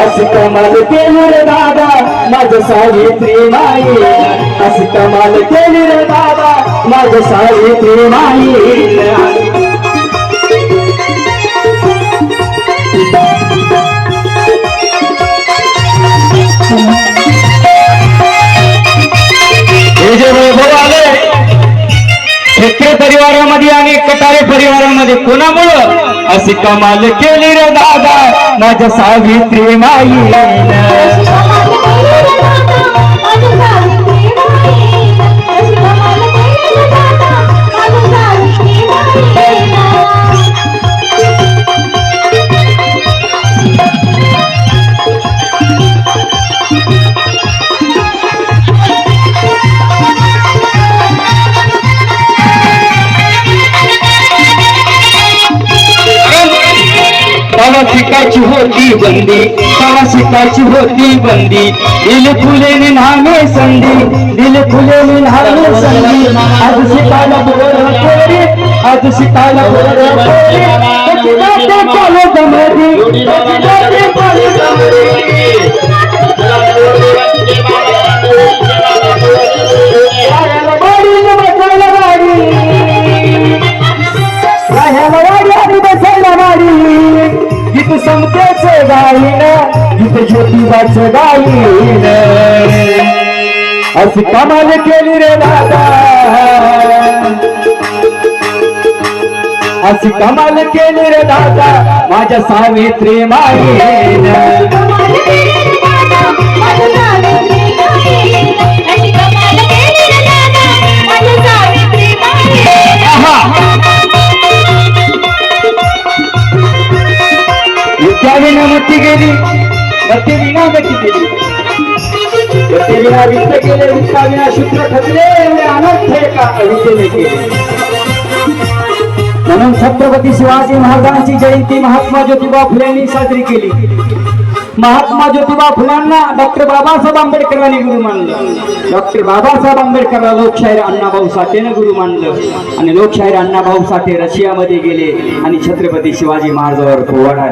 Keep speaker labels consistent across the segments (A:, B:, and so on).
A: अशी कमाल केली रे दादा माझं सावित्री माई. अशी कमाल केली रे दादा माझं सावित्री माई. परिवारामध्ये आणि कटारे परिवारामध्ये कोणामुळं? अशी कमाल केली रे दादा माझ्या सावित्री माई. तवा होती बंदी तवा शिकायची होती बंदी. दिल फुले निघाले संधी दिल फुले निघाले संधी. आज शिकायला बरं पोरी आज शिकायला बरं पोरी त्याची नाते कॉलेजमध्ये त्याची नाते कॉलेजमध्ये गीत समतेच गाईन गीत ज्योतिबाच गाईन. अशी कमाल केली रे दादा. अशी कमाल केली रे दादा माझ्या सावित्री माईन. विना मती गेली मती विना गती गेली गती विना वित्त गेले वित्ताविना ठरले एवढे अनर्थ एका अविद्येने केले म्हणून छत्रपती शिवाजी महाराजांची जयंती महात्मा ज्योतिबा फुलेंनी साजरी केली महात्मा ज्योतिबा फुलांना डॉक्टर बाबासाहेब आंबेडकरांनी गुरु मानलं. डॉक्टर बाबासाहेब आंबेडकरला लोकशाहीर अण्णाभाऊ साठेनं गुरु मानलं. आणि लोकशाहीर अण्णाभाऊ साठे रशियामध्ये गेले आणि छत्रपती शिवाजी महाराजांवर पोवाडा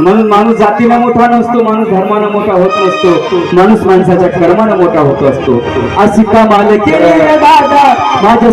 A: म्हणून माणूस जातीनं मोठा नसतो माणूस धर्मानं मोठा होत नसतो माणूस माणसाच्या कर्मानं मोठा होत असतो. असिका मालके केली रे दादा माझ्या